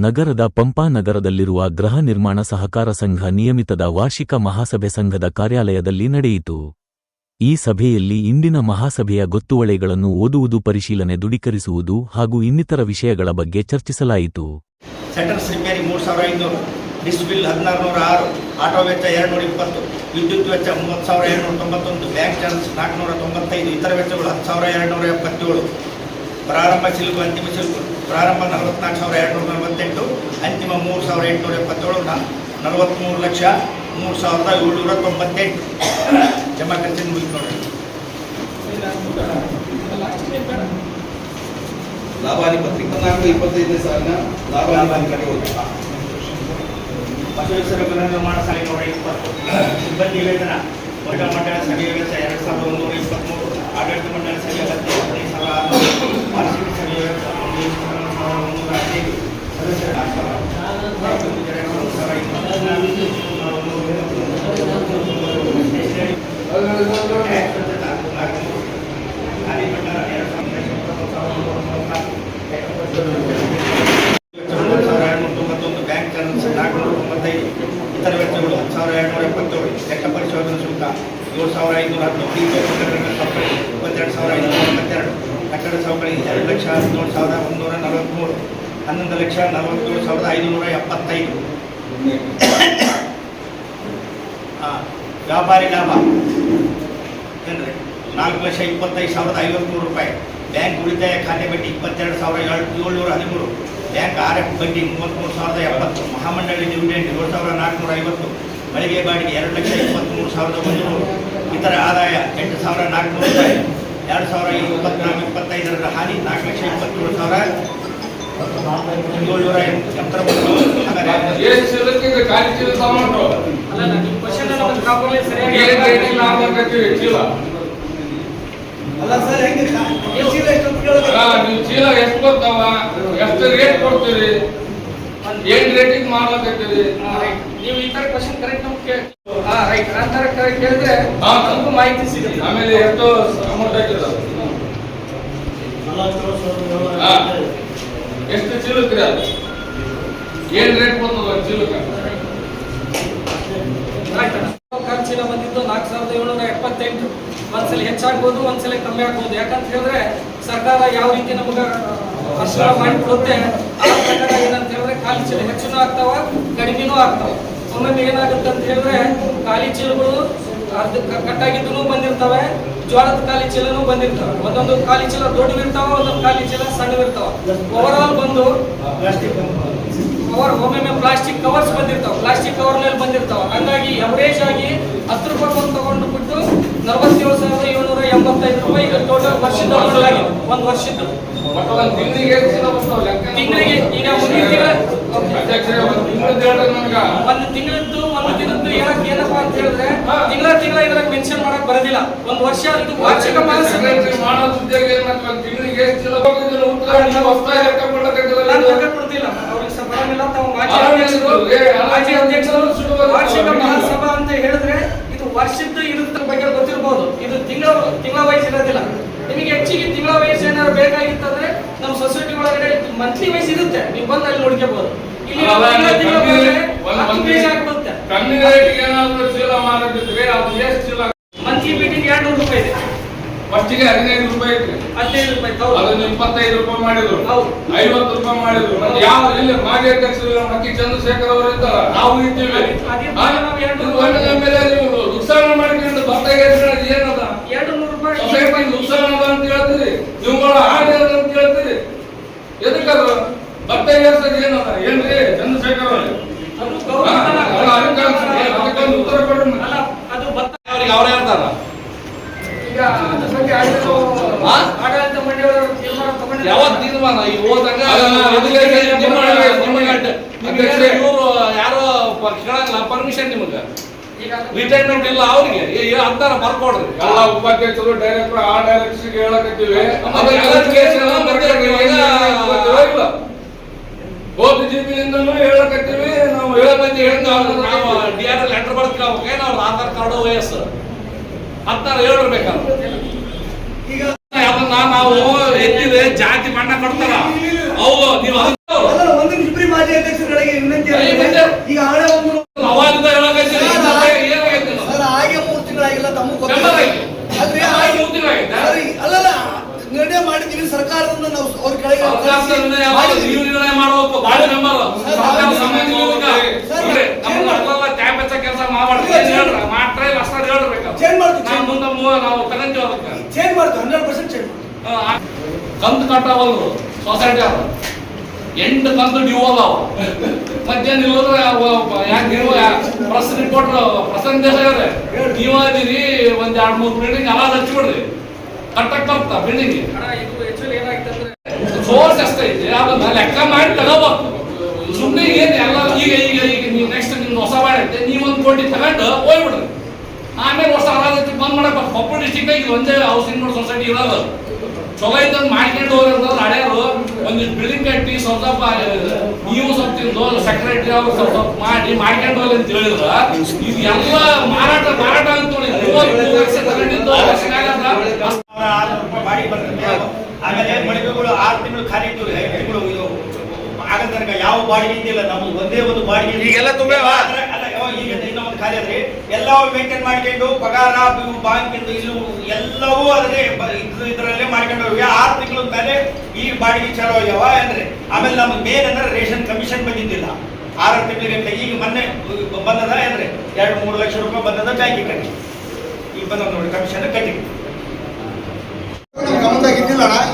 ನಗರದ ಪಂಪಾ ನಗರದಲ್ಲಿರುವ ಗೃಹ ನಿರ್ಮಾಣ ಸಹಕಾರ ಸಂಘ ನಿಯಮಿತದ ವಾರ್ಷಿಕ ಮಹಾಸಭೆ ಸಂಘದ ಕಾರ್ಯಾಲಯದಲ್ಲಿ ನಡೆಯಿತು. ಈ ಸಭೆಯಲ್ಲಿ ಇಂದಿನ ಮಹಾಸಭೆಯ ಗೊತ್ತುವಳಿಗಳನ್ನು ಓದುವುದು, ಪರಿಶೀಲನೆ ದೃಢೀಕರಿಸುವುದು ಹಾಗೂ ಇನ್ನಿತರ ವಿಷಯಗಳ ಬಗ್ಗೆ ಚರ್ಚಿಸಲಾಯಿತು. ಆರು, ಆಟೋ ವೆಚ್ಚ ಬ್ಯಾಂಕ್ ಚಾರ್ಜ್ ನಾಲ್ಕುನೂರ ತೊಂಬತ್ತೈದು, ಇತರ ವೆಚ್ಚಗಳು ಹತ್ತು ಸಾವಿರ ಎರಡುನೂರ ಎಪ್ಪತ್ತೇಳು. ಪ್ರಾರಂಭ ಅಂತಿಮ ಶಿಲ್ಕು ಪ್ರಾರಂಭ ನಲವತ್ನಾಲ್ಕು ಸಾವಿರ ಎರಡು ನೂರ ನಲವತ್ತೆಂಟು ಅಂತಿಮ ಮೂರು ಸಾವಿರ ಎಂಟುನೂರ ಎಪ್ಪತ್ತೇಳು ನಲವತ್ತ್ಮೂರು ಲಕ್ಷ ಮೂರು ಸಾವಿರದ ಏಳ್ನೂರ ತೊಂಬತ್ತೆಂಟು ಜಮಾ ಖರ್ಚಿನ ಮುಗಿತು ನೋಡ್ರಿ. ಲಾಭಾನಿ ಪತ್ರಿಕೆ ನಾಲ್ಕು ಇಪ್ಪತ್ತೈದನೇ ಸಾಲಿನ ಲಾಭಾನಿ ಹೋಗಿ ಬಸವೇಶ್ವರ ಗೃಹ ನಿರ್ಮಾಣ ಶಾಲೆ ನೂರ ಇಪ್ಪತ್ತು. ಸಿಬ್ಬಂದಿ ವೇತನ. ಮಠ ಮಂಡಳ ಸಭೆಯ ವೆಚ್ಚ ಎರಡು ಸಾವಿರದ ಒಂದೂರ ಇಪ್ಪತ್ತ್ಮೂರು ಆಡಳಿತ ಮಂಡಳ ಸಭೆಯ ವೆಚ್ಚ ಹದಿನೈದು ಸಾವಿರ ಆರುನೂರು ವಾರ್ಷಿಕ ಸಭೆಯ ವೆಚ್ಚ ಸಾವಿರದ ಮುನ್ನೂರ ಹದಿನೈದು ಒಂದು ಎರಡು ಸಾವಿರ ತೊಂಬತ್ತೊಂದು ಬ್ಯಾಂಕ್ ಚಾರ್ಜ್ ನಾಲ್ಕುನೂರ ತೊಂಬತ್ತೈದು ಇತರ ವೆಚ್ಚಗಳು ಹತ್ತು ಸಾವಿರ ಎಪ್ಪತ್ತೇಳು ಲೆಕ್ಕ ಪರಿಶೋಧನಾ ಏಳು ಸಾವಿರ ಐನೂರ ಹತ್ತು ಇಪ್ಪತ್ತೆರಡು ಸಾವಿರ ಕಟ್ಟಡ ಸೌಕರ್ಯ ಎರಡು ಲಕ್ಷ ಹದಿನೇಳು ಸಾವಿರದ ಒಂದೂರ ನಲವತ್ತ್ಮೂರು ಹನ್ನೊಂದು ಲಕ್ಷ ನಲವತ್ತೇಳು ಸಾವಿರದ ಐದುನೂರ ಎಪ್ಪತ್ತೈದು. ವ್ಯಾಪಾರಿ ಲಾಭ. ಏನ್ರಿ? ನಾಲ್ಕು ಲಕ್ಷ ಇಪ್ಪತ್ತೈದು ಸಾವಿರದ ಐವತ್ತ್ಮೂರು ರೂಪಾಯಿ. ಬ್ಯಾಂಕ್ ಉಳಿತಾಯ ಖಾತೆ ಬಡ್ಡಿ ಇಪ್ಪತ್ತೆರಡು ಸಾವಿರ ಏಳು ಏಳ್ನೂರ ಹದಿಮೂರು. ಬ್ಯಾಂಕ್ ಆರ್ ಎಫ್ ಬಡ್ಡಿ ಮೂವತ್ತ್ಮೂರು ಸಾವಿರದ ಎಪ್ಪತ್ತು. ಮಹಾಮಂಡಳಿ ಡಿವಿಡೆಂಡ್ ಏಳು ಸಾವಿರದ ನಾಲ್ಕುನೂರ ಐವತ್ತು. ಮಳಿಗೆ ಬಾಡಿಗೆ ಎರಡು ಲಕ್ಷ ಇಪ್ಪತ್ತ್ಮೂರು ಸಾವಿರದ ಒಂದುನೂರು. ಇತರ ಆದಾಯ ಎಂಟು ಸಾವಿರ ನಾಲ್ಕುನೂರು ರೂಪಾಯಿ. ಎರಡು ಸಾವಿರ ಇಪ್ಪತ್ನಾಲ್ಕು ಇಪ್ಪತ್ತೈದರ ಹಾನಿ ನಾಲ್ಕು ಲಕ್ಷ ಇಪ್ಪತ್ತೇಳು ಸಾವಿರ. ಏಳ್ನೂರ ಎಂಬತ್ತೊಂಬತ್ತು ಅಲ್ಲ ಸರ್. ಹೆಂಗೆ ಚೀಲ ಎಷ್ಟು ಅಲ್ಲ ನೀವು ಎಷ್ಟು ಬರ್ತಾವ ಎಷ್ಟು ರೇಟ್ ಕೊಡ್ತೀರಿ? ಏನ್ ರೇಟಿಂಗ್ ಮಾಡ್ಲಕತ್ತೀರಿ? ನೀವು ಈ ತರ ಕ್ವಶನ್ ಕರೆಕ್ಟ್ ನಮ್ಗೆ ಹಾ. ರೈಟ್ ಆ ತರ ಕರೆಕ್ಟ್ ಕೇಳಿದ್ರೆ ಹಾ. ನಮಗೂ ಮಾಹಿತಿ ಸಿಗುತ್ತೆ. ಆಮೇಲೆ ಎಷ್ಟು ಅಮೌಂಟ್ ಹಾಕಿದ. ಎಷ್ಟು ಚೀಲಕ್ರಿ ಅದು? ಏನ್ ರೇಟ್ ಬರ್ತದ ಚೀಲಕ ಖರ್ಚಿನ ಬಂದಿದ್ದು ನಾಲ್ಕು ಸಾವಿರದ ಏಳ್ನೂರ ಎಪ್ಪತ್ತೆಂಟು. ಒಂದ್ಸಲ ಹೆಚ್ಚಾಗ್ಬೋದು ಒಂದ್ಸಲ ಕಮ್ಮಿ ಆಗ್ಬೋದು. ಯಾಕಂತ ಹೇಳಿದ್ರೆ ಸರ್ಕಾರ ಯಾವ ರೀತಿ ನಮಗೆ ಅನುಷ್ಠಾನ ಮಾಡಿಕೊಡುತ್ತೆ ಆ ಪ್ರಕಾರ ಏನಂತ ಹೇಳಿದ್ರೆ ಖಾಲಿ ಚೀಲ ಹೆಚ್ಚಿನೂ ಆಗ್ತಾವ, ಕಡಿಮೆನೂ ಆಗ್ತಾವ. ಒಮ್ಮೊಮ್ಮೆ ಏನಾಗುತ್ತೆ ಅಂತ ಹೇಳಿದ್ರೆ, ಖಾಲಿ ಚೀಲಗಳು ಅರ್ಧ ಕಟ್ಟಾಗಿದ್ದು ಬಂದಿರ್ತವೆ. ಜೋಳದ ಖಾಲಿ ಚೀಲನೂ ಬಂದಿರ್ತಾವೆ. ಒಂದೊಂದು ಖಾಲಿ ಚೀಲ ದೊಡ್ಡವಿರ್ತಾವ ಒಂದೊಂದು ಖಾಲಿ ಚೀಲ ಸಣ್ಣವಿರ್ತಾವ ಓವರ್ ಆಲ್ ಬಂದು ಕವರ್ ಒಮ್ಮೊಮ್ಮೆ ಪ್ಲಾಸ್ಟಿಕ್ ಕವರ್ಸ್ ಬಂದಿರ್ತಾವ. ಪ್ಲಾಸ್ಟಿಕ್ ಕವರ್ ಮೇಲೆ ಬಂದಿರ್ತಾವ. ಹಂಗಾಗಿ ಎವರೇಜ್ ಆಗಿ ಹತ್ತು ರೂಪಾಯಿ ಒಂದು ತಗೊಂಡು ಬಿಟ್ಟು ನಲವತ್ತೇಳು ಸಾವಿರದ ಏಳ್ನೂರ ಎಂಬತ್ತೈದು ರೂಪಾಯಿ ಟೋಟಲ್ ವರ್ಷದ ಒಂದು ವರ್ಷದ್ದು. ತಿಂಗಳಿಗೆ ಈಗ ಮುಂದಿನ ತಿಂಗಳ ಅಧ್ಯಕ್ಷರೇ ಒಂದ್ ತಿಂಗಳದ್ದು ಹೇಳ್ರಿ ನಮ್ಗ ಏನಪ್ಪ ಅಂತ ಹೇಳಿದ್ರೆ ತಿಂಗಳ ತಿಂಗಳ ಇದ್ರಾಗ ಮೆನ್ಷನ್ ಮಾಡಕ್ ಬರೋದಿಲ್ಲ. ಒಂದು ವರ್ಷ ಇದು ವಾರ್ಷಿಕ ಮಾಡೋ? ಒಂದ್ ತಿಂಗಳಿಗೆ ವಾರ್ಷಿಕ ಮಹಾಸಭಾ ಅಂತ ಹೇಳಿದ್ರೆ ಇದು ವರ್ಷದ ಇರುತ್ತೆ ಬಗ್ಗೆ ಗೊತ್ತಿರಬಹುದು ಇದು ತಿಂಗಳ ತಿಂಗಳ ವಯಸ್ಸು ಇರೋದಿಲ್ಲ. ನಿಮಗೆ ಹೆಚ್ಚಿಗೆ ತಿಂಗಳ ವಯಸ್ಸು ಏನಾದ್ರು ಬೇಕಾಗಿತ್ತಂದ್ರೆ ನಮ್ಮ ಸೊಸೈಟಿ ಒಳಗಡೆ ಮಂತ್ಲಿ ವಯಸ್ಸು ಇರುತ್ತೆ. ನೀವು ಬಂದು ಅಲ್ಲಿ ನೋಡ್ಕೋಬಹುದು ಇಲ್ಲಿ ತಿಂಗಳ ತಿಂಗಳ ಕಮ್ಮಿ ಬಂದ್ರೆ ಒಂದ್ ಹತ್ತು ಮಂತ್ಲಿ ಪೇಜ್ ಆಗ್ಬಿಡುತ್ತೆ ಕಮ್ಮಿ ರೇಟಿಗೆ ಏನಾದ್ರು ಚೀಲ ಮಾರದಿದ್ರೆ ಅದು ಎಷ್ಟು ಚೀಲ ಮಂತ್ಲಿ ಮೀಟಿಂಗ್ ಎರಡು ನೂರು ರೂಪಾಯಿ ಇದೆ ಫಸ್ಟಿಗೆ ಹದಿನೈದು ರೂಪಾಯಿ ಇತ್ತು ಹದಿನೈದು ರೂಪಾಯಿ ಅದನ್ನ ಇಪ್ಪತ್ತೈದು ರೂಪಾಯಿ ಮಾಡಿದ್ರು. ಐವತ್ತು ರೂಪಾಯಿ ಮಾಡಿದ್ರು ಯಾವ ಇಲ್ಲಿ ಮಾಜಿ ಅಧ್ಯಕ್ಷರು ಮಕ್ಕಿ ಚಂದ್ರಶೇಖರ್ ಅವರು ಇದ್ದಾರ ನಾವು ಇದ್ದೀವಿ ಅದೇ- ಅದೇ ಹಾ? ನಾವು ಎರಡು ಇದು ಒಳ್ಳೆ ಮೇಲೆ ನೀವು ನುಕ್ಸಾನ ಮಾಡ್ಕೊಂಡು ಬರ್ತಾ ಏನದ ಎರಡು ನೂರು ರೂಪಾಯಿ ಸೊಸೈಟಿ ನುಕ್ಸಾನ ಅದ ಅಂತ ಹೇಳ್ತೀರಿ ನಿಮ್ಗಳ ಹಾನಿ ಅದ ಅಂತ ಹೇಳ್ತೀರಿ ಎದಕ್ಕದು ಭತ್ತ ಏರ್ಸೋದು ಏನದ ಏನ್ರಿ ಚಂದ್ರಶೇಖರ್ ಅವ್ರೆ? ಅದು ಹಾ? ಅಲ್ಲ, ಅದಕ್ಕೆ ಗೌರವ ಅದಕ್ಕೊಂದು ಉತ್ತರ ಕೊಡ್ರಿ ಮತ್ತೆ. ಅಲ್ಲ ಅದು ಭತ್ತ ಅವ್ರಿಗೆ ಅವ್ರು ಹೇಳ್ತಾರ ಈಗ ಅದ್ರ ಬಗ್ಗೆ ಆಡಳಿತ ಹಾ? ಆಡಳಿತ ಮಂಡಳಿಯವರು ತೀರ್ಮಾನ ಈ ಹೋದಂಗ. ಇವರು ಯಾರೋ ಕೇಳಂಗಿಲ್ಲ ಪರ್ಮಿಷನ್ ನಿಮಗ. ರಿಟೈರ್ಮೆಂಟ್ ಇಲ್ಲ ಅವ್ರಿಗೆ. ಅಂತಾರ ಬರ್ಕೊಡ್ರಿ. ಎಲ್ಲ ಉಪಾಧ್ಯಕ್ಷರು ಡೈರೆಕ್ಟರ್ ಆ ಡೈರೆಕ್ಷನ್ ಹೇಳಕತ್ತೀವಿ. ಮತ್ತೆ ಅಪ್ಲಿಕೇಶನ್ ಮತ್ತೆ ಇಲ್ಲ ಹೋದ್ ಜಿಬಿಯಿಂದನೂ ಹೇಳಕತ್ತೀವಿ. ನಾವು ಏಳು ಹೇಳ ಮಂದಿ ಹೇಳಿದ ನಾವು ಡಿ ಆರ್ ಎಲ್ ಲೆಟರ್ ಬರ್ತೀವಿ ಆಧಾರ್ ಕಾರ್ಡು ವಯಸ್ಸು ಅಂತಾರ ಹೇಳಿರ್ಬೇಕಲ್ಲ ಈಗ ಅದನ್ನ ನಾವು ಎತ್ತಿದೆ ಜಾತಿ ಮಣ್ಣ ಕೊಡ್ತಾರ. ಅವು ನೀವು ಒಂದು ಇಬ್ಬರಿ ಮಾಜಿ ವಿನಂತಿ ಈಗ ಒಂದು ಮೂರು ತಮ್ಮ ಆದ್ರೆ ಹಾಗೆ ಮೂರು ಅಲ್ಲಾ ನಿರ್ಣಯ ಮಾಡಿದೀವಿ ಸರ್ಕಾರದಿಂದ ನಾವು ಅವ್ರ ಕೆಳಗೆ ನೀವು ನಿರ್ಣಯ ಮಾಡಬೇಕು? ನಂಬರ್ ನಾವು ತಗೊಂತೀವಿ ಅದಕ್ಕೆ ಚೇಂಜ್ ಮಾಡ್ತೀವಿ ಹಂಡ್ರೆಡ್ ಪರ್ಸೆಂಟ್ ಚೇಂಜ್ ಕಂತು ಕಟ್ಟಾವಲ್ರು ಸೊಸೈಟಿ ಅವರು. ಎಂಟು ಕಂತು ಡ್ಯೂ ಅದಾವ. ಮಧ್ಯಾಹ್ನ ಇಲ್ಲದ್ರೆ ಯಾಕೆ ನೀವು ಪ್ರೆಸ್ ರಿಪೋರ್ಟರ್ ಪ್ರಸಂದೇಶ ದೇಸಾಯಿ ನೀವು ಅದೀರಿ ಒಂದ್ ಎರಡ್ ಮೂರು ಬಿಲ್ಡಿಂಗ್ ಅಲ್ಲ ಹಚ್ಚಿಬಿಡ್ರಿ. ಕಟ್ಟಕ್ ಬರ್ತಾ ಬಿಲ್ಡಿಂಗ್ ಇದು ಸೋರ್ಸ್ ಎಷ್ಟೈತಿ ಅದನ್ನ ಲೆಕ್ಕ ಮಾಡಿ ತಗೋಬೇಕು. ಸುಮ್ಮನೆ ಏನ್ ಎಲ್ಲ ಈಗ ಈಗ ಈಗ ನೀವು ನೆಕ್ಸ್ಟ್ ನಿಮ್ದು ಹೊಸ ಮಾಡೈತೆ ನೀವು ಒಂದು ಕೋಟಿ ತಗೊಂಡು ಹೋಗ್ಬಿಡ್ರಿ. ಆಮೇಲೆ ಹೊಸ ಅರಾಜಕತೆ ಬಂದ್ ಮಾಡಕ್ ಕೊಪ್ಪಳ ಡಿಸ್ಟಿಕ್ ಇದು ಒಂದೇ ಹೌಸಿಂಗ್ ಬೋರ್ಡ್ ಸೊಸೈಟಿ ಇರೋದು. ಚಲೋ ಇದ್ದ ಮಾಡ್ಕೊಂಡು ಹೋಗಿ ಅಂತಂದ್ರೆ ಹಳೆಯರು ಒಂದಿಷ್ಟು ಬಿಲ್ಡಿಂಗ್ ಕಟ್ಟಿ ಸ್ವಲ್ಪ ನೀವು ಸ್ವಲ್ಪ ತಿಂದು ಸೆಕ್ರೆಟರಿ ಅವ್ರು ಸ್ವಲ್ಪ ಸ್ವಲ್ಪ ಮಾಡಿ ಮಾಡ್ಕೊಂಡು ಹೋಗಿ ಅಂತ ಹೇಳಿದ್ರ ಇದು ಎಲ್ಲ ಮಾರಾಟ ಮಾರಾಟ ಅಂತ ಲಕ್ಷ ತಗೊಂಡಿದ್ದು ಆಮೇಲೆ ಮಳಿಗೆಗಳು ಆರು ತಿಂಗಳು ಖಾಲಿ ಇತ್ತು. ಹೆಣ್ಗಳು ಇದು ಆಗ ತನಕ ಯಾವ ಬಾಡಿಗೆ ಇದ್ದಿಲ್ಲ. ನಮ್ದು ಒಂದೇ ಒಂದು ಬಾಡಿಗೆ ಇದೆ. ಈಗೆಲ್ಲ ತುಂಬೇವಾ? ಅದ್ರ- ಅಲ್ಲ, ಯಾವ ಈಗ ಇನ್ನೊಂದು ಖಾಲಿ ಆದ್ರೆ ಎಲ್ಲ ಮೇಂಟೈನ್ ಮಾಡ್ಕೊಂಡು ಪಗಾರ ಬ್ಯಾಂಕ್ ಇಂದ ಇಲ್ಲೂ ಎಲ್ಲವೂ ಇದ್ರ- ಇದ್ರಲ್ಲೇ ಮಾಡ್ಕೊಂಡು ಹೋಗಿ ಆರು ತಿಂಗಳ ಮೇಲೆ ಈ ಬಾಡಿಗೆ ಚಾಲು ಆಗ್ಯಾವ ಅಂದ್ರೆ ಆಮೇಲೆ ನಮ್ಗೆ ಮೇನ್ ಅಂದ್ರೆ ರೇಷನ್ ಕಮಿಷನ್ ಬಂದಿದ್ದಿಲ್ಲ. ಆರು ತಿಂಗಳಿಗೆ ಈಗ ಮೊನ್ನೆ ಬಂದದ ಅಂದ್ರೆ ಎರಡು ಮೂರು ಲಕ್ಷ ರೂಪಾಯಿ ಬಂದದ ಬ್ಯಾಂಕಿಗೆ ಕಟ್ಟಿ. ಈಗ ಬಂದ ನೋಡಿ ಕಮಿಷನ್ ಕಟ್ಟಿ.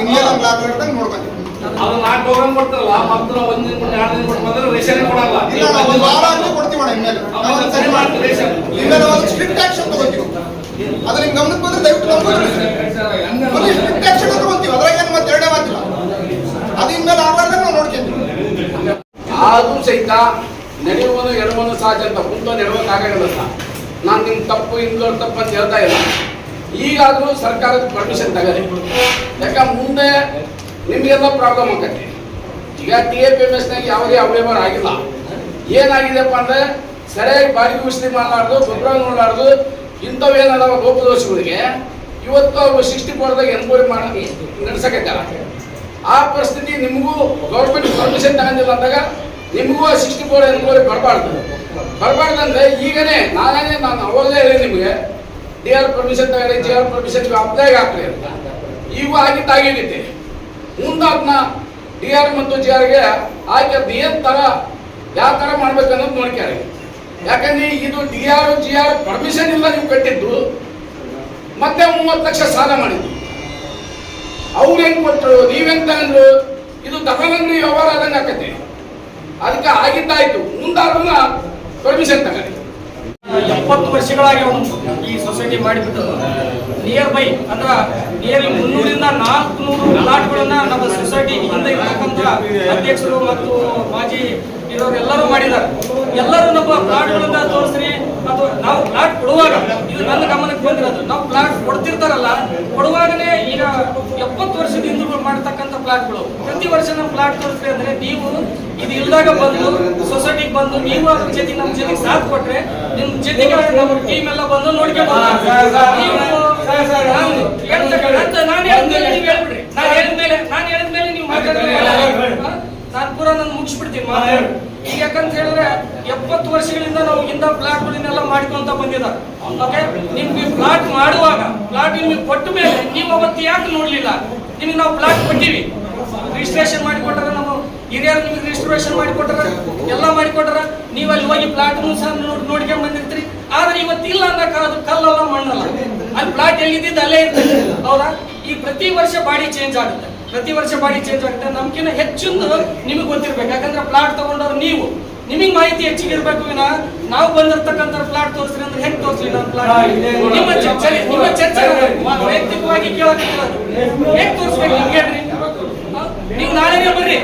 ಇನ್ನೇನು ಅದು ನಾಲ್ಕು ಪ್ರೋಗ್ರಾಮ್ ಕೊಡ್ತಾರಲ್ಲ ಮತ್ತೆ ಒಂದ್ ದಿನ ಎರಡು ದಿನ ಬಿಟ್ಟು ಬಂದ್ರೆ ರೇಷನ್ ಕೊಡಲ್ಲ. ಇಲ್ಲ ಒಂದು ವಾರ ಅಂದ್ರೆ ಕೊಡ್ತೀವಿ ಇನ್ಮೇಲೆ ನಾವು ಸ್ಟ್ರಿಕ್ಟ್ ಆಕ್ಷನ್ ತಗೋತೀವಿ. ಅದು ನಿಮ್ ಗಮನಕ್ಕೆ ಬಂದ್ರೆ ದಯವಿಟ್ಟು ನಮ್ಗೆ ಸ್ಟ್ರಿಕ್ಟ್ ಆಕ್ಷನ್ ತಗೋತೀವಿ. ಅದ್ರಾಗ ಏನು ಮತ್ತೆ ಎರಡೇ ಮಾತಿಲ್ಲ. ಅದು ಇನ್ಮೇಲೆ ಆಗ್ಬಾರ್ದಂಗೆ ನಾವು ನೋಡ್ಕೊಂತೀವಿ. ಆದ್ರೂ ಸಹಿತ ನಡೆಯುವನು ಎಡವನು ಸಹಜ ಅಂತ, ಮುಂದೆ ನೆಡಬೇಕಾಗಲ್ಲ ಆಗಲ್ಲ ನಾನು ನಿಮ್ಮ ತಪ್ಪು ಇಂದೋರ್ ತಪ್ಪು ಅಂತ ಹೇಳ್ತಾ ಇಲ್ಲ. ಈಗಾದರೂ ಸರ್ಕಾರದ ಪರ್ಮಿಷನ್ ತಗರಿ ಯಾಕ ಮುಂದೆ ನಿಮಗೆಲ್ಲ ಪ್ರಾಬ್ಲಮ್ ಆಗತ್ತೆ. ಈಗ ಟಿ ಎ ಪಿ ಎಂ ಎಸ್ನಾಗ ಯಾವುದೇ ಅವೈಲೇಬಲ್ ಆಗಿಲ್ಲ. ಏನಾಗಿದೆಪ್ಪ ಅಂದ್ರೆ ಸರಿಯಾಗಿ ಬಾಡಿಗೆ ಔಷಧಿ ಮಾಡಲಾರ್ದು, ಗೊಬ್ಬರ ನೋಡಲಾರ್ದು, ಇಂಥವೇನದಾವ ಗೋಪದೋಷಗಳಿಗೆ ಇವತ್ತು ಅವು ಸಿಕ್ಸ್ಟಿ ಫೋರ್ದಾಗ ಎನ್ಕ್ವೈರಿ ಮಾಡಿ ನಡೆಸಕತ್ತಾರ ಆ ಪರಿಸ್ಥಿತಿ ನಿಮಗೂ ಗೌರ್ಮೆಂಟ್ ಪರ್ಮಿಷನ್ ತಗೊಂಡಿಲ್ಲ ಅಂದಾಗ ನಿಮಗೂ ಆ ಸಿಕ್ಸ್ಟಿ ಫೋರ್ ಎನ್ಕ್ವೈರಿ ಬರಬಾರ್ದು. ಬರಬಾರ್ದು ಅಂದ್ರೆ ಈಗನೇ ನಾನೇ ನಾನು ಅವಾಗಲೇ ಹೇಳಿ ನಿಮಗೆ ಡಿ ಆರ್ ಪರ್ಮಿಷನ್ ತಗೊಳ್ಳಿ ಜಿ ಆರ್ ಪರ್ಮಿಷನ್ ಅಪ್ಲೈ ಹಾಕ್ಲಿ ಅಂತ. ಈಗ ಆಗಿದ್ದಾಗಿರುತ್ತೆ ಮುಂದೆ ಅದನ್ನ ಡಿ ಆರ್ ಮತ್ತು ಜಿ ಆರ್ಗೆ ಆಯ್ಕೆ ಏನು ತರ ಯಾವ ತರ ಮಾಡ್ಬೇಕನ್ನೋದು ನೋಡ್ಕ್ಯಾರೆ ಯಾಕಂದ್ರೆ ಇದು D R G R permission ಇಲ್ಲ ನೀವು ಕಟ್ಟಿದ್ದು, ಮತ್ತೆ ಮೂವತ್ತು ಲಕ್ಷ ಸಾಲ ಮಾಡಿದ್ರು ಅವ್ರು ಕೊಟ್ಟರು ನೀವೆಂಗ್ ತಗೊಂಡ್ರು ಇದು ತಗೊಂಡ್ರಿ ವ್ಯವಹಾರ ಆದಂಗೆ ಆಕತಿ. ಅದಕ್ಕೆ ಆಗಿದ್ದಾಯ್ತು ಮುಂದಾದ್ರೂ ಪರ್ಮಿಷನ್ ತಗೊಳ್ಳಿ. ಎಪ್ಪತ್ತು ವರ್ಷಗಳಾಗಿ ಈ ಸೊಸೈಟಿ ಮಾಡಿಬಿಟ್ಟು ನಿಯರ್ ಬೈ ಅಂದ್ರೆ ನಿಯರ್ ಮುನ್ನೂರಿಂದ ನಾಲ್ಕು ನೂರು ಪ್ಲಾಟ್ಗಳನ್ನ ನಮ್ಮ ಸೊಸೈಟಿ ಹಿಂದೆ ಇರತಕ್ಕಂಥ ಅಧ್ಯಕ್ಷರು ಮತ್ತು ಮಾಜಿ ಇರೋರು ಎಲ್ಲರೂ ಮಾಡಿದ್ದಾರೆ. ಎಲ್ಲರೂ ನಮ್ಮ ಪ್ಲಾಟ್ಗಳನ್ನ ತೋರಿಸ್ರಿ ಅಥವಾ ನಾವು ಪ್ಲಾಟ್ ಕೊಡುವಾಗ ಇದು ನನ್ನ ಗಮನಕ್ಕೆ ಬಂದಿರೋದು. ನಾವು ಪ್ಲಾಟ್ ಕೊಡ್ತಿರ್ತಾರಲ್ಲ ಕೊಡುವಾಗಲೇ ಈಗ ಎಪ್ಪತ್ತು ವರ್ಷದಿಂದ ಮಾಡ್ತಕ್ಕಂಥ ಪ್ಲಾಟ್ಗಳು ಪ್ರತಿ ವರ್ಷ ನಮ್ಮ ಪ್ಲಾಟ್ ತೋರಿಸ್ರಿ ಅಂದ್ರೆ ನೀವು ಇದು ಇಲ್ದಾಗ ಬಂದು ಸೊಸೈಟಿಗೆ ಬಂದು ನೀವು ಅದ್ರ ಜೊತೆ ನಮ್ಮ ಜೊತೆಗೆ ಸಾಥ್ ಕೊಟ್ರೆ ನಿಮ್ ಜೊತೆಗೆ ನಮ್ಮ ಟೀಮ್ ಎಲ್ಲ ಬಂದು ನೋಡ್ಕೊಂಡು ನಾನು ಹೇಳಿದ್ಮೇಲೆ ನಾನು ಹೇಳಿದ್ಮೇಲೆ ನಾನು ಹೇಳಿದ್ಮೇಲೆ ನೀವು ಮಾತಾಡ್ಬೇಕು ನಾನು ಪೂರ ನಾನು ಮುಗಿಸ್ಬಿಡ್ತೀನಿ ಮಾತು ಈಗ ಯಾಕಂತ ಹೇಳಿದ್ರೆ ಎಪ್ಪತ್ತು ವರ್ಷಗಳಿಂದ ನಾವು ಇಂದ ಪ್ಲಾಟ್ಗಳನ್ನೆಲ್ಲ ಮಾಡ್ಕೊಂತ ಬಂದಿದ್ದಾರೆ ಓಕೆ ನಿಮ್ಗೆ ಪ್ಲಾಟ್ ಮಾಡುವಾಗ ಪ್ಲಾಟ್ ನಿಮ್ಗೆ ಕೊಟ್ಟ ಮೇಲೆ ನೀವು ಅವತ್ತು ಯಾಕೆ ನೋಡ್ಲಿಲ್ಲ? ನಿಮ್ಗೆ ನಾವು ಪ್ಲಾಟ್ ಕೊಟ್ಟಿವಿ. ರಿಜಿಸ್ಟ್ರೇಷನ್ ಮಾಡಿಕೊಟ್ಟಾರ ನಮ್ಮ ಹಿರಿಯರು ನಿಮ್ಗೆ ರಿಜಿಸ್ಟ್ರೇಷನ್ ಮಾಡಿಕೊಟ್ಟಾರ ಎಲ್ಲ ಮಾಡಿಕೊಟ್ಟಾರ. ನೀವು ಅಲ್ಲಿ ಹೋಗಿ ಪ್ಲಾಟ್ ಸಹ ನೋಡಿ ನೋಡ್ಕೊಂಡ್ ಬಂದಿರ್ತೀರಿ. ಆದ್ರೆ ಇವತ್ತಿಲ್ಲ ಅನ್ನಕ ಅದು ಕಲ್ಲಲ್ಲ ಮಣ್ಣಲ್ಲ. ಅಲ್ಲಿ ಪ್ಲಾಟ್ ಎಲ್ಲಿದ್ದಿದ್ದು ಅಲ್ಲೇ ಇರ್ತದೆ. ಹೌದಾ? ಈ ಪ್ರತಿ ವರ್ಷ ಬಾಡಿ ಚೇಂಜ್ ಆಗುತ್ತೆ. ಪ್ರತಿ ವರ್ಷ ಬಾಡಿ ಚೇಂಜ್ ಆಗುತ್ತೆ ನಮ್ಕಿಂತ ಹೆಚ್ಚಿಂದು ನಿಮಗೆ ಗೊತ್ತಿರ್ಬೇಕು. ಯಾಕಂದ್ರೆ ಪ್ಲಾಟ್ ತಗೊಂಡವ್ರು ನೀವು. ನಿಮಗೆ ಮಾಹಿತಿ ಹೆಚ್ಚಿಗೆ ಇರಬೇಕು ವಿನ ನಾವು ಬಂದಿರತಕ್ಕಂತ ಪ್ಲಾಟ್ ತೋರಿಸ್ರಿ ಅಂದ್ರೆ ಹೆಂಗ್ ತೋರಿಸ್ಲಿ ನಾನು ಪ್ಲಾಟ್ ನಿಮ್ಮ ಚರ್ಚೆ ನಿಮ್ಮ ಚರ್ಚೆ ವೈಯಕ್ತಿಕವಾಗಿ ಕೇಳಕ್ಕೆ ಹೆಂಗ್ ತೋರಿಸ್ಬೇಕು ನಿಮ್ಗೆ? ನೀವು ನಾಳೆನೇ ಬರ್ರಿ.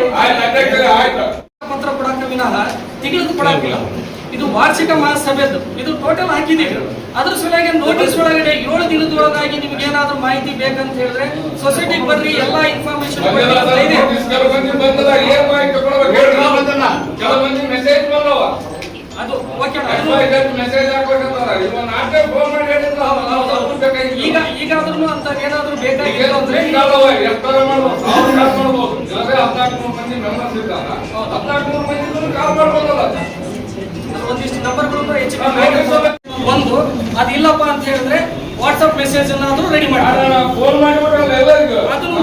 ಪತ್ರ ಕೊಡಕ್ಕೆ ವಿನಃ ತಿಂಗಳದ್ದು ಕೊಡಕ್ಕಿಲ್ಲ ಇದು ವಾರ್ಷಿಕ ಮಹಾಸಭೆದ್ದು ಇದು ಟೋಟಲ್ ಹಾಕಿದ್ದೀವಿ ಅದ್ರ ಸಲುವಾಗಿ ನೋಟಿಸ್ ಒಳಗಡೆ ಏಳು ದಿನದೊಳಗಾಗಿ ನಿಮ್ಗೆ ಏನಾದ್ರೂ ಮಾಹಿತಿ ಬೇಕಂತ ಹೇಳಿದ್ರೆ ಸೊಸೈಟಿಗೆ ಬರ್ರಿ ಎಲ್ಲಾ ಇನ್ಫಾರ್ಮೇಶನ್ ಅದು ಓಕೆ. ಈಗ ಈಗಾದ್ರೂ ಅಂತ ಏನಾದ್ರೂ ಈಗ ಬೇಕಾಗಿತ್ತು ಏನು ಅಂದ್ರೆ ಲಿಂಕ್ ಅದಾವ, ಎಷ್ಟ್ ತರ ಮಾಡ್ಬೋದು? ಸಾವಿರ ಕಾಲ್ ಮಾಡ್ಬೋದು. ಇಲ್ಲಾಂದ್ರೆ ಹದ್ನಾಲ್ಕುನೂರು ಮಂದಿ members ಇದ್ದಾರ. ಹದ್ನಾಲ್ಕುನೂರು ಮಂದಿ ಕಾಲ್ ಮಾಡ್ಬೋದಲ್ಲ. ಒಂದಿಷ್ಟು ನಂಬರ್ಗಳನ್ನು ಹೆಚ್ಚಿಗೆ ಒಂದು ಅದಿಲ್ಲಪ್ಪ ಅಂತ ಹೇಳಿದ್ರೆ ವಾಟ್ಸ್ಆಪ್ ಮೆಸೇಜ್ ಅನ್ನಾದ್ರೂ ರೆಡಿ ಮಾಡಿ ಫೋನ್ ಮಾಡಿಬಿಟ್ರಲ್ಲ ಎಲ್ಲರಿಗೂ? ಅದನ್ನು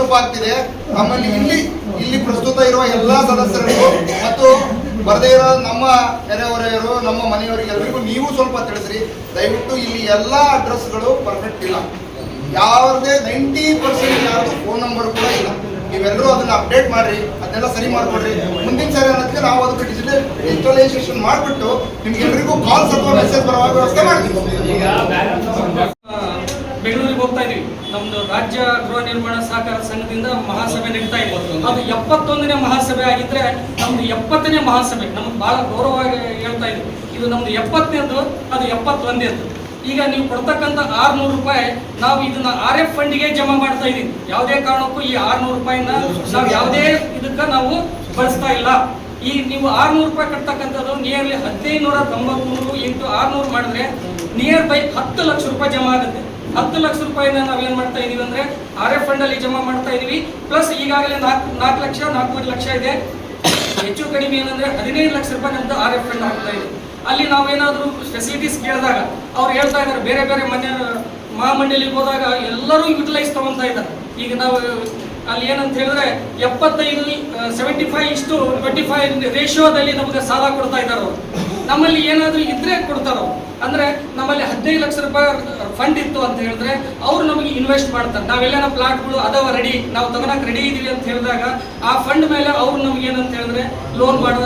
ರೂಪ ಆಗ್ತಿದೆ. ನಮ್ಮಲ್ಲಿ ಇಲ್ಲಿ ಇಲ್ಲಿ ಪ್ರಸ್ತುತ ಇರುವ ಎಲ್ಲಾ ಸದಸ್ಯರಿಗೂ ಮತ್ತು ಬರದೇ ಇರೋ ನಮ್ಮ ನೆರೆಹೊರೆಯವರು ನಮ್ಮ ಮನೆಯವರಿಗೆ ಎಲ್ಲರಿಗೂ ನೀವು ಸ್ವಲ್ಪ ತಿಳಿಸ್ರಿ. ದಯವಿಟ್ಟು ಇಲ್ಲಿ ಎಲ್ಲಾ ಅಡ್ರೆಸ್ಗಳು ಪರ್ಫೆಕ್ಟ್ ಇಲ್ಲ. ಯಾವ್ದೇ ನೈಂಟಿ ಪರ್ಸೆಂಟ್ ಯಾರ್ದು ಫೋನ್ ನಂಬರ್ ಕೂಡ ಇಲ್ಲ. ನೀವೆಲ್ಲರೂ ಅದನ್ನ ಅಪ್ಡೇಟ್ ಮಾಡ್ರಿ, ಅದನ್ನೆಲ್ಲ ಸರಿ ಮಾಡ್ಕೊಡ್ರಿ. ಮುಂದಿನ ಸರಿ ಅನ್ನೋದಕ್ಕೆ ನಾವು ಅದಕ್ಕೆ ಡಿಜಿಟಲ್ ಮಾಡ್ಬಿಟ್ಟು ಮಾಡಿಬಿಟ್ಟು ನಿಮ್ಗೆಲ್ಲರಿಗೂ ಕಾಲ್ಸ್ ಅಥವಾ ಮೆಸೇಜ್ ಬರುವ ವ್ಯವಸ್ಥೆ ಮಾಡ್ತೀವಿ. ಬೆಂಗಳೂರಿಗೆ ಹೋಗ್ತಾ ಇದೀವಿ. ನಮ್ದು ರಾಜ್ಯ ಗೃಹ ನಿರ್ಮಾಣ ಸಹಕಾರ ಸಂಘದಿಂದ ಮಹಾಸಭೆ ನಡೀತಾ ಇದೆ. ಅದು ಎಪ್ಪತ್ತೊಂದನೇ ಮಹಾಸಭೆ ಆಗಿದ್ರೆ ನಮ್ದು ಎಪ್ಪತ್ತನೇ ಮಹಾಸಭೆ. ನಮ್ಗೆ ಬಹಳ ಗೌರವವಾಗಿ ಹೇಳ್ತಾ ಇದ್ವಿ ಇದು ನಮ್ದು ಎಪ್ಪತ್ತನೇದು ಅದು ಎಪ್ಪತ್ತೊಂದನೇದು ಈಗ ನೀವು ಕೊಡ್ತಕ್ಕಂತ ಆರ್ನೂರು ರೂಪಾಯಿ ನಾವು ಇದನ್ನ ಆರ್ ಎಫ್ ಫಂಡಿಗೆ ಜಮಾ ಮಾಡ್ತಾ ಇದೀವಿ. ಯಾವುದೇ ಕಾರಣಕ್ಕೂ ಈ ಆರ್ನೂರು ರೂಪಾಯಿನ ನಾವು ಯಾವುದೇ ಇದಕ್ಕೆ ನಾವು ಬಳಸ್ತಾ ಇಲ್ಲ. ಈ ನೀವು ಆರ್ನೂರು ರೂಪಾಯಿ ಕಟ್ತಕ್ಕಂಥದ್ದು ನಿಯರ್ಲಿ ಹದಿನೈದು ನೂರ ತೊಂಬತ್ಮೂರು ಇಂಟು ಆರ್ನೂರು ಮಾಡಿದ್ರೆ ನಿಯರ್ ಬೈ ಹತ್ತು ಲಕ್ಷ ರೂಪಾಯಿ ಜಮಾ ಆಗುತ್ತೆ. ಹತ್ತು ಲಕ್ಷ ರೂಪಾಯಿನ ನಾವೇನು ಮಾಡ್ತಾ ಇದೀವಿ ಅಂದ್ರೆ ಆರ್ ಎಫ್ ಫಂಡ್ ಅಲ್ಲಿ ಜಮಾ ಮಾಡ್ತಾ ಇದೀವಿ. ಪ್ಲಸ್ ಈಗಾಗಲೇ ನಾಲ್ಕು ನಾಲ್ಕು ಲಕ್ಷ, ನಾಲ್ಕೂವರೆ ಲಕ್ಷ ಇದೆ. ಹೆಚ್ಚು ಕಡಿಮೆ ಏನಂದ್ರೆ ಹದಿನೈದು ಲಕ್ಷ ರೂಪಾಯಿ ನಮ್ದು ಆರ್ ಎಫ್ ಫಂಡ್ ಆಗ್ತಾ ಇದೆ. ಅಲ್ಲಿ ನಾವೇನಾದ್ರೂ ಫೆಸಿಲಿಟೀಸ್ ಕೇಳಿದಾಗ ಅವ್ರು ಹೇಳ್ತಾ ಇದ್ದಾರೆ, ಬೇರೆ ಬೇರೆ ಮನೆ ಮಹಾಮಂಡಲಿಗೆ ಹೋದಾಗ ಎಲ್ಲರೂ ಯುಟಿಲೈಸ್ ತಗೊಂತಾ ಇದ್ದಾರೆ. ಈಗ ನಾವು ಅಲ್ಲಿ ಏನಂತ ಹೇಳಿದ್ರೆ ಎಪ್ಪತ್ತೈದು ಸೆವೆಂಟಿ ಫೈವ್ ಇಷ್ಟು ಟ್ವೆಂಟಿ ಫೈವ್ ರೇಷಿಯೋದಲ್ಲಿ ನಮಗೆ ಸಾಲ ಕೊಡ್ತಾ ಇದ್ದಾರೆ ಅವರು. ನಮ್ಮಲ್ಲಿ ಏನಾದರೂ ಇದ್ರೆ ಕೊಡ್ತಾರೋ ಅಂದ್ರೆ ನಮ್ಮಲ್ಲಿ ಹದಿನೈದು ಲಕ್ಷ ರೂಪಾಯಿ ಫಂಡ್ ಇತ್ತು ಅಂತ ಹೇಳಿದ್ರೆ ಅವ್ರು ನಮಗೆ ಇನ್ವೆಸ್ಟ್ ಮಾಡ್ತಾರೆ. ನಾವೆಲ್ಲ ಪ್ಲಾಟ್ಗಳು ಅದಾವ ರೆಡಿ ನಾವು ತಗೊಳಕ್ ರೆಡಿ ಇದೀವಿ ಅಂತ ಹೇಳಿದಾಗ ಆ ಫಂಡ್ ಮೇಲೆ ಅವ್ರು ನಮ್ಗೆ ಏನಂತ ಹೇಳಿದ್ರೆ ಲೋನ್ ಮಾಡೋ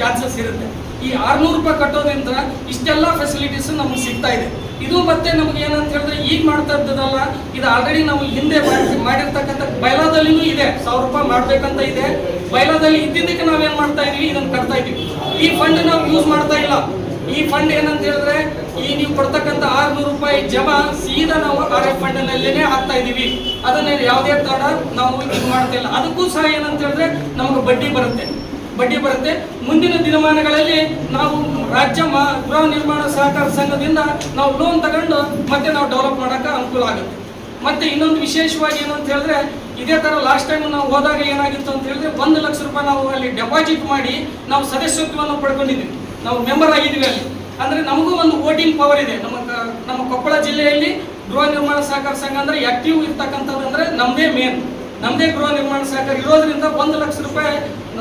ಚಾನ್ಸಸ್ ಇರುತ್ತೆ. ಈ ಆರ್ನೂರು ರೂಪಾಯಿ ಕಟ್ಟೋದ್ರಿಂದ ಇಷ್ಟೆಲ್ಲ ಫೆಸಿಲಿಟೀಸ್ ನಮ್ಗೆ ಸಿಗ್ತಾ ಇದೆ. ಇದು ಮತ್ತೆ ನಮ್ಗೆ ಏನಂತ ಹೇಳಿದ್ರೆ ಈಗ ಮಾಡ್ತಾ ಇದ್ದದಲ್ಲ, ಇದು ಆಲ್ರೆಡಿ ನಾವು ಹಿಂದೆ ಮಾಡಿ- ಮಾಡಿರ್ತಕ್ಕಂಥ ಬೈಲಾದಲ್ಲಿನೂ ಇದೆ. ಸಾವಿರ ರೂಪಾಯಿ ಮಾಡ್ಬೇಕಂತ ಇದೆ. ಬೈಲಾದಲ್ಲಿ ಇದ್ದಿದ್ದಕ್ಕೆ ನಾವೇನ್ ಮಾಡ್ತಾ ಇದೀವಿ? ಇದನ್ನ ಕಟ್ತಾ ಇದೀವಿ ಈ ಫಂಡ್ ನಾವು ಯೂಸ್ ಮಾಡ್ತಾ ಇಲ್ಲ. ಈ ಫಂಡ್ ಏನಂತ ಹೇಳಿದ್ರೆ, ಈ ನೀವು ಕೊಡ್ತಕ್ಕಂಥ ಆರ್ನೂರು ರೂಪಾಯಿ ಜಮಾ ಸೀದಾ ನಾವು ಆರ್ ಎಫ್ ಫಂಡ್ ಹಾಕ್ತಾ ಇದೀವಿ. ಅದನ್ನ ಯಾವುದೇ ತರ ನಾವು ಇದು ಮಾಡ್ತಿಲ್ಲ ಅದಕ್ಕೂ ಸಹ ಏನಂತ ಹೇಳಿದ್ರೆ, ನಮ್ಗೆ ಬಡ್ಡಿ ಬರುತ್ತೆ. ಬಡ್ಡಿ ಬರುತ್ತೆ. ಮುಂದಿನ ದಿನಮಾನಗಳಲ್ಲಿ ನಾವು ರಾಜ್ಯ ಗೃಹ ನಿರ್ಮಾಣ ಸಹಕಾರ ಸಂಘದಿಂದ ನಾವು ಲೋನ್ ತಗೊಂಡು ಮತ್ತೆ ನಾವು ಡೆವಲಪ್ ಮಾಡಕ್ಕೆ ಅನುಕೂಲ ಆಗುತ್ತೆ. ಮತ್ತೆ ಇನ್ನೊಂದು ವಿಶೇಷವಾಗಿ ಏನು ಅಂತ ಹೇಳಿದ್ರೆ, ಇದೇ ತರ ಲಾಸ್ಟ್ ಟೈಮ್ ನಾವು ಹೋದಾಗ ಏನಾಗಿತ್ತು ಅಂತ ಹೇಳಿದ್ರೆ, ಒಂದು ಲಕ್ಷ ರೂಪಾಯಿ ನಾವು ಅಲ್ಲಿ ಡೆಪಾಸಿಟ್ ಮಾಡಿ ನಾವು ಸದಸ್ಯತ್ವವನ್ನು ಪಡ್ಕೊಂಡಿದ್ವಿ. ನಾವು ಮೆಂಬರ್ ಆಗಿದ್ವಿ ಅಲ್ಲಿ. ಅಂದ್ರೆ ನಮಗೂ ಒಂದು ವೋಟಿಂಗ್ ಪವರ್ ಇದೆ. ನಮ್ಮ ನಮ್ಮ ಕೊಪ್ಪಳ ಜಿಲ್ಲೆಯಲ್ಲಿ ಗೃಹ ನಿರ್ಮಾಣ ಸಹಕಾರ ಸಂಘ ಅಂದ್ರೆ ಆಕ್ಟಿವ್ ಇರ್ತಕ್ಕಂಥದ್ದು ಅಂದ್ರೆ ನಮ್ಮದೇ ಮೇನ್ ನಮ್ಮದೇ ಗೃಹ ನಿರ್ಮಾಣ ಸಹಕಾರ ಇರೋದ್ರಿಂದ ಒಂದು ಲಕ್ಷ ರೂಪಾಯಿ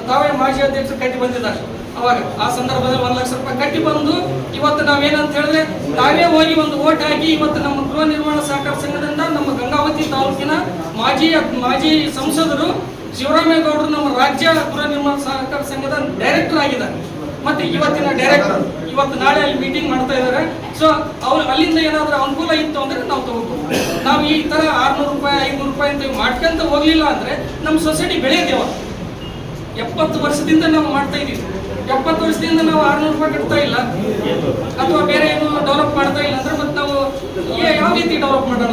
ತಾವೇ ಮಾಜಿ ಅಧ್ಯಕ್ಷರು ಕಟ್ಟಿ ಬಂದಿದ್ದಾರೆ. ಅವಾಗ ಆ ಸಂದರ್ಭದಲ್ಲಿ ಒಂದು ಲಕ್ಷ ರೂಪಾಯಿ ಕಟ್ಟಿ ಬಂದು ಇವತ್ತು ನಾವೇನಂತ ಹೇಳಿದ್ರೆ ತಾವೇ ಹೋಗಿ ಒಂದು ಓಟ್ ಹಾಕಿ ಇವತ್ತು ನಮ್ಮ ಗೃಹ ನಿರ್ಮಾಣ ಸಹಕಾರ ಸಂಘದಿಂದ ನಮ್ಮ ಗಂಗಾವತಿ ತಾಲೂಕಿನ ಮಾಜಿ ಮಾಜಿ ಸಂಸದರು ಶಿವರಾಮೇಗೌಡರು ನಮ್ಮ ರಾಜ್ಯ ಗೃಹ ನಿರ್ಮಾಣ ಸಹಕಾರ ಸಂಘದ ಡೈರೆಕ್ಟರ್ ಆಗಿದ್ದಾರೆ. ಮತ್ತೆ ಇವತ್ತಿನ ಡೈರೆಕ್ಟರ್ ಇವತ್ತು ನಾಳೆ ಅಲ್ಲಿ ಮೀಟಿಂಗ್ ಮಾಡ್ತಾ ಇದ್ದಾರೆ. ಸೊ ಅವ್ರು ಅಲ್ಲಿಂದ ಏನಾದ್ರೂ ಅನುಕೂಲ ಇತ್ತು ಅಂದ್ರೆ ನಾವು ತಗೋಬಹುದು ನಾವು ಈ ತರ ಆರ್ನೂರು ರೂಪಾಯಿ, ಐನೂರು ರೂಪಾಯಿ ಅಂತ ಮಾಡ್ಕೊಂತ ಹೋಗ್ಲಿಲ್ಲ ಅಂದ್ರೆ ನಮ್ಮ ಸೊಸೈಟಿ ಬೆಳೆಯದೇವ ಎಪ್ಪತ್ತು ವರ್ಷದಿಂದ ನಾವು ಮಾಡ್ತಾ ಇದೀವಿ. ಎಪ್ಪತ್ತು ವರ್ಷದಿಂದ ನಾವು ಆರ್ನೂರು ರೂಪಾಯಿ ಕಟ್ತಾ ಇಲ್ಲ. ಅಥವಾ ಬೇರೆ ಏನು ಡೆವಲಪ್ ಮಾಡ್ತಾ ಇಲ್ಲ ಅಂದ್ರೆ ಮತ್ತೆ ನಾವು ಯಾವ ರೀತಿ ಡೆವಲಪ್ ಮಾಡೋಣ?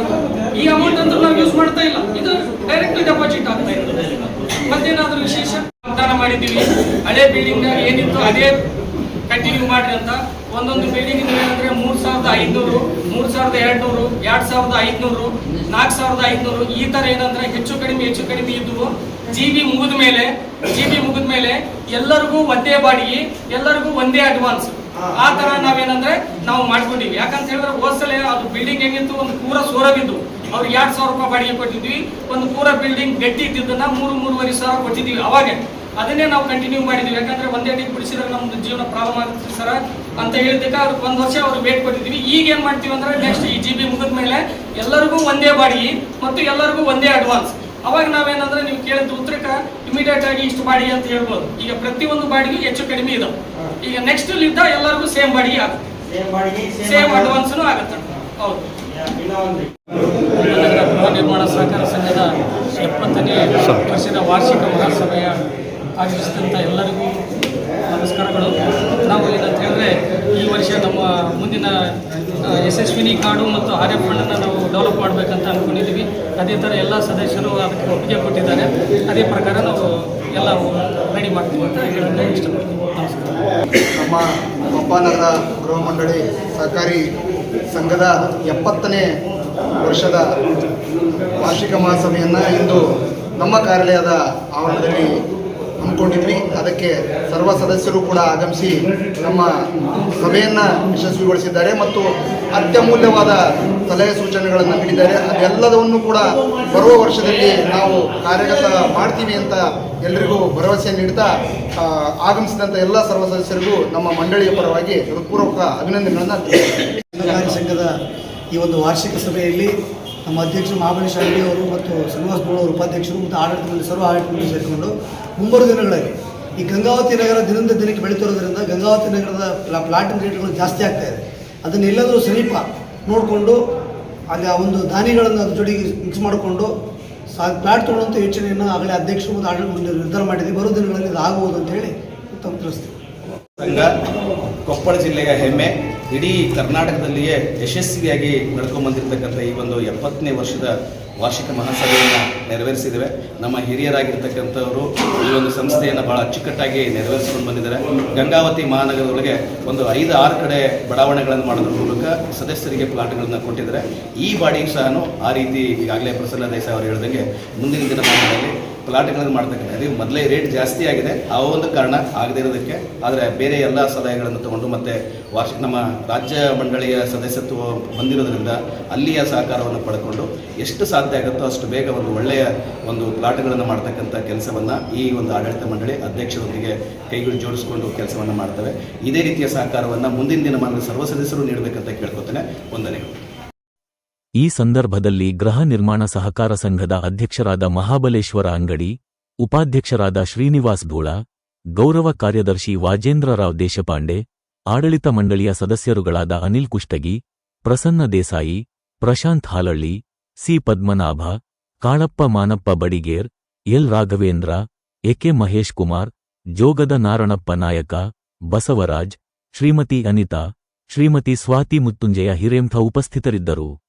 ಈ ಅಮೌಂಟ್ ಅಂದ್ರೆ ನಾವು ಯೂಸ್ ಮಾಡ್ತಾ ಇಲ್ಲ. ಇದು ಡೈರೆಕ್ಟ್ ಡೆಪಾಸಿಟ್ ಆಗ್ತಾ ಇದೆ ಮತ್ತೇನಾದ್ರೂ ವಿಶೇಷ ವಾಗ್ದಾನ ಮಾಡಿದ್ದೀವಿ? ಹಳೆ ಬಿಲ್ಡಿಂಗ್ ಏನಿತ್ತು ಅದೇ ಕಂಟಿನ್ಯೂ ಮಾಡ್ರಿ ಅಂತ. ಒಂದೊಂದು ಬಿಲ್ಡಿಂಗ್ ಏನಂದ್ರೆ ಮೂರ್ ಸಾವಿರದ ಐದ್ನೂರು, ಮೂರ್ ಸಾವಿರದ ಎರಡ್ ನೂರು ಎರಡ್ ಸಾವಿರದ ಐದ್ನೂರು, ನಾಲ್ಕು ಸಾವಿರದ ಐದ್ನೂರು, ಈ ತರ ಏನಂದ್ರೆ ಹೆಚ್ಚು ಕಡಿಮೆ ಹೆಚ್ಚು ಕಡಿಮೆ ಇದ್ವು. ಜಿ ಬಿ ಮುಗಿದ ಮೇಲೆ ಜಿ ಬಿ ಮುಗಿದ ಮೇಲೆ ಎಲ್ಲರಿಗೂ ಒಂದೇ ಬಾಡಿಗೆ ಎಲ್ಲರಿಗೂ ಒಂದೇ ಅಡ್ವಾನ್ಸ್ ಆ ತರ ನಾವೇನಂದ್ರೆ ನಾವು ಮಾಡ್ಕೊಂಡಿವಿ ಯಾಕಂತ ಹೇಳಿದ್ರೆ ಹೋದ್ಸಲ ಅದು ಬಿಲ್ಡಿಂಗ್ ಹೆಂಗಿತ್ತು? ಒಂದು ಪೂರ ಸೋರವಿದ್ದು. ಅವ್ರಿಗೆ ಎರಡ್ ಸಾವಿರ ರೂಪಾಯಿ ಬಾಡಿಗೆ ಕೊಟ್ಟಿದ್ವಿ. ಒಂದು ಪೂರ ಬಿಲ್ಡಿಂಗ್ ಗಟ್ಟಿ ಇದ್ದಿದ್ದನ್ನ ಮೂರು ಮೂರುವರೆ ಸಾವಿರ ಕೊಟ್ಟಿದ್ವಿ ಅವಾಗ. ಅದನ್ನೇ ನಾವು ಕಂಟಿನ್ಯೂ ಮಾಡಿದ್ವಿ ಯಾಕಂದ್ರೆ ಒಂದೇ ಅಡಿಗೆ ಬಿಡಿಸಿದ್ರೆ ನಮ್ದು ಜೀವನ ಪ್ರಾಬ್ಲಮ್ ಆಗುತ್ತೆ ಸರ್. ಅಂತ ಹೇಳಿದಕ್ಕೆ ಅವ್ರಿಗೆ ಒಂದು ವರ್ಷ ಅವ್ರಿಗೆ ವೇಟ್ ಕೊಟ್ಟಿದ್ವಿ ಈಗ ಏನ್ ಮಾಡ್ತೀವಿ ಅಂದ್ರೆ ನೆಕ್ಸ್ಟ್ ಈ ಜಿ ಬಿ ಮುಗಿದ ಮೇಲೆ ಎಲ್ಲರಿಗೂ ಒಂದೇ ಬಾಡಿಗೆ ಮತ್ತು ಎಲ್ಲರಿಗೂ ಒಂದೇ ಅಡ್ವಾನ್ಸ್ ಅವಾಗ ನಾವೇನಂದ್ರೆ ನೀವು ಕೇಳಿದ ಉತ್ತರಕ್ಕೆ ಇಮಿಡಿಯೇಟ್ ಆಗಿ ಇಷ್ಟು ಬಾಡಿಗೆ ಅಂತ ಹೇಳ್ಬೋದು. ಈಗ ಪ್ರತಿಯೊಂದು ಬಾಡಿಗೆ ಹೆಚ್ಚು ಕಡಿಮೆ ಇದಾವೆ ಈಗ ನೆಕ್ಸ್ಟ್ ಇದ್ದ ಎಲ್ಲರಿಗೂ ಸೇಮ್ ಬಾಡಿಗೆ ಆಗುತ್ತೆ. ಸೇಮ್ ಅಡ್ವಾನ್ಸ್ನು ಆಗುತ್ತೆ. ಹೌದು. ಗೃಹ ನಿರ್ಮಾಣ ಸಹಕಾರ ಸಂಘದ ಎಪ್ಪತ್ತನೇ ವರ್ಷದ ವಾರ್ಷಿಕ ಮಹಾಸಭೆಯ ಆಗಮಿಸಿದಂಥ ಎಲ್ಲರಿಗೂ ನಮಸ್ಕಾರಗಳು. ನಾವು ಏನಂತ ಹೇಳಿದ್ರೆ ಈ ವರ್ಷ ನಮ್ಮ ಮುಂದಿನ ಯಶಸ್ವಿನಿ ಕಾರ್ಡು ಮತ್ತು ಆರ್ ಫಂಡನ್ನು ನಾವು ಡೆವಲಪ್ ಮಾಡಬೇಕಂತ ಅಂದ್ಕೊಂಡಿದ್ದೀವಿ ಅದೇ ಥರ ಎಲ್ಲ ಸದಸ್ಯರು ಅದಕ್ಕೆ ಒಪ್ಪಿಗೆ ಕೊಟ್ಟಿದ್ದಾರೆ. ಅದೇ ಪ್ರಕಾರ ನಾವು ಎಲ್ಲ ರೆಡಿ ಮಾಡ್ತೀವಿ ಅಂತ ಹೇಳಿದ್ರೆ ಇಷ್ಟಪಡ್ತೀವಿ ನಮ್ಮ ಕೊಪ್ಪನಗರ ಗೃಹ ಮಂಡಳಿ ಸಹಕಾರಿ ಸಂಘದ ಎಪ್ಪತ್ತನೇ ವರ್ಷದ ವಾರ್ಷಿಕ ಮಹಾಸಭೆಯನ್ನು ಇಂದು ನಮ್ಮ ಕಾರ್ಯಾಲಯದ ಆವರಣದಲ್ಲಿ ಹಮ್ಮಿಕೊಂಡಿದ್ವಿ ಅದಕ್ಕೆ ಸರ್ವ ಸದಸ್ಯರು ಕೂಡ ಆಗಮಿಸಿ ನಮ್ಮ ಸಭೆಯನ್ನು ಯಶಸ್ವಿಗೊಳಿಸಿದ್ದಾರೆ ಮತ್ತು ಅತ್ಯಮೂಲ್ಯವಾದ ಸಲಹೆ ಸೂಚನೆಗಳನ್ನು ನೀಡಿದ್ದಾರೆ ಅದೆಲ್ಲದವನ್ನು ಕೂಡ ಬರುವ ವರ್ಷದಲ್ಲಿ ನಾವು ಕಾರ್ಯಗತ ಮಾಡ್ತೀವಿ ಅಂತ ಎಲ್ಲರಿಗೂ ಭರವಸೆ ನೀಡ್ತಾ ಆಗಮಿಸಿದಂಥ ಎಲ್ಲ ಸರ್ವ ಸದಸ್ಯರಿಗೂ ನಮ್ಮ ಮಂಡಳಿಯ ಪರವಾಗಿ ಹೃತ್ಪೂರ್ವಕ ಅಭಿನಂದನೆಗಳನ್ನು. ಸಂಘದ ಈ ಒಂದು ವಾರ್ಷಿಕ ಸಭೆಯಲ್ಲಿ ನಮ್ಮ ಅಧ್ಯಕ್ಷರು ಮಹಾಬಲೇಶ್ ಅಂಗಡಿ ಅವರು ಮತ್ತು ಶ್ರೀನಿವಾಸ ಗೌಡ ಅವರು ಉಪಾಧ್ಯಕ್ಷರು ಮತ್ತು ಆಡಳಿತ ಮಂಡಳಿ ಸರ್ವ ಆಡಳಿತ ಮಂಡಳಿ ಸೇರಿಕೊಂಡು ಮುಂಬರುವ ದಿನಗಳಲ್ಲಿ ಈ ಗಂಗಾವತಿ ನಗರ ದಿನದಿಂದ ದಿನಕ್ಕೆ ಬೆಳೀತಿರೋದ್ರಿಂದ ಗಂಗಾವತಿ ನಗರದ ಪ್ಲಾ, ಪ್ಲಾಟಿನ ರೇಟ್ಗಳು ಜಾಸ್ತಿ ಆಗ್ತಾ ಇದೆ. ಅದನ್ನು ಎಲ್ಲಾದರೂ ಸಮೀಪ ನೋಡಿಕೊಂಡು ಅಲ್ಲಿ ಆ ಒಂದು ದಾನಿಗಳನ್ನು ಅದ್ರ ಜೊತೆಗೆ ಮಿಕ್ಸ್ ಮಾಡಿಕೊಂಡು ಸಾ, ಪ್ಲಾಟ್ ತೊಗೊಳ್ಳುವಂಥ ಯೋಚನೆಯನ್ನು ಆಗಲೇ ಅಧ್ಯಕ್ಷರು ಮತ್ತು ಆಡಳಿತ ಮಂಡಳಿ ನಿರ್ಧಾರ ಮಾಡಿದೆ. ಬರೋ ದಿನಗಳಲ್ಲಿ ಇದು ಆಗುವುದು ಅಂತ ಹೇಳಿ ತಮ್ಮ ತಿಳಿಸ್ತೀವಿ ಸಂಘ ಕೊಪ್ಪಳ ಜಿಲ್ಲೆಯ ಹೆಮ್ಮೆ. ಇಡೀ ಕರ್ನಾಟಕದಲ್ಲಿಯೇ ಯಶಸ್ವಿಯಾಗಿ ನಡ್ಕೊಂಡ್ ಬಂದಿರತಕ್ಕಂಥ ಈ ಒಂದು ಎಪ್ಪತ್ತನೇ ವರ್ಷದ ವಾರ್ಷಿಕ ಮಹಾಸಭೆಯನ್ನು ನೆರವೇರಿಸಿದ್ದೇವೆ. ನಮ್ಮ ಹಿರಿಯರಾಗಿರ್ತಕ್ಕಂಥವರು ಈ ಒಂದು ಸಂಸ್ಥೆಯನ್ನು ಭಾಳ ಅಚ್ಚುಕಟ್ಟಾಗಿ ನೆರವೇರಿಸಿಕೊಂಡು ಬಂದಿದ್ದಾರೆ. ಗಂಗಾವತಿ ಮಹಾನಗರದೊಳಗೆ ಒಂದು ಐದು, ಆರು ಕಡೆ ಬಡಾವಣೆಗಳನ್ನು ಮಾಡೋದ್ರ ಮೂಲಕ ಸದಸ್ಯರಿಗೆ ಪ್ಲಾಟ್ಗಳನ್ನು ಕೊಟ್ಟಿದ್ದಾರೆ. ಈ ಬಾಡಿಗೆ ಸಹ ಆ ರೀತಿ ಈಗಾಗಲೇ ಪ್ರಸನ್ನ ದೇಸಾಯಿ ಅವರು ಹೇಳಿದಂಗೆ ಮುಂದಿನ ದಿನಮಾನಗಳಲ್ಲಿ ಪ್ಲಾಟ್ಗಳನ್ನು ಮಾಡ್ತಕ್ಕಂಥ ಮೊದಲೇ ರೇಟ್ ಜಾಸ್ತಿ ಆಗಿದೆ. ಆ ಒಂದು ಕಾರಣ ಆಗದೇ ಇರೋದಕ್ಕೆ. ಆದರೆ ಬೇರೆ ಎಲ್ಲ ಸಲಹೆಗಳನ್ನು ತಗೊಂಡು ಮತ್ತೆ ವಾರ್ಷಿಕ ನಮ್ಮ ರಾಜ್ಯ ಮಂಡಳಿಯ ಸದಸ್ಯತ್ವ ಬಂದಿರೋದ್ರಿಂದ ಅಲ್ಲಿಯ ಸಹಕಾರವನ್ನು ಪಡ್ಕೊಂಡು ಎಷ್ಟು ಸಾಧ್ಯ ಆಗುತ್ತೋ ಅಷ್ಟು ಬೇಗ ಒಂದು ಒಳ್ಳೆಯ ಒಂದು ಪ್ಲಾಟ್ಗಳನ್ನು ಮಾಡ್ತಕ್ಕಂಥ ಕೆಲಸವನ್ನು ಈ ಒಂದು ಆಡಳಿತ ಮಂಡಳಿ ಅಧ್ಯಕ್ಷರೊಂದಿಗೆ ಕೈಗಳು ಜೋಡಿಸಿಕೊಂಡು ಕೆಲಸವನ್ನು ಮಾಡ್ತವೆ. ಇದೇ ರೀತಿಯ ಸಹಕಾರವನ್ನು ಮುಂದಿನ ದಿನಮಾನದ ಸರ್ವ ಸದಸ್ಯರು ನೀಡಬೇಕಂತ ಕೇಳ್ಕೊತೇನೆ. ವಂದನೆಗಳು. ಈ ಸಂದರ್ಭದಲ್ಲಿ ಗೃಹ ನಿರ್ಮಾಣ ಸಹಕಾರ ಸಂಘದ ಅಧ್ಯಕ್ಷರಾದ ಮಹಾಬಲೇಶ್ವರ ಅಂಗಡಿ, ಉಪಾಧ್ಯಕ್ಷರಾದ ಶ್ರೀನಿವಾಸ್ ಧೂಳ, ಗೌರವ ಕಾರ್ಯದರ್ಶಿ ವಾಜೇಂದ್ರರಾವ್ ದೇಶಪಾಂಡೆ, ಆಡಳಿತ ಮಂಡಳಿಯ ಸದಸ್ಯರುಗಳಾದ Anil Kushtagi, Prasanna Desai, Prashant Halalli, C Padmanabha, Kalappa Manappa Badiger, L Raghavendra, AK Mahesh Kumar, Jogada Naranappa Nayaka, Basavaraj, Shrimati Anita, Shrimati Swati ಮುತ್ತುಂಜಯ ಹಿರೇಂಥ ಉಪಸ್ಥಿತರಿದ್ದರು.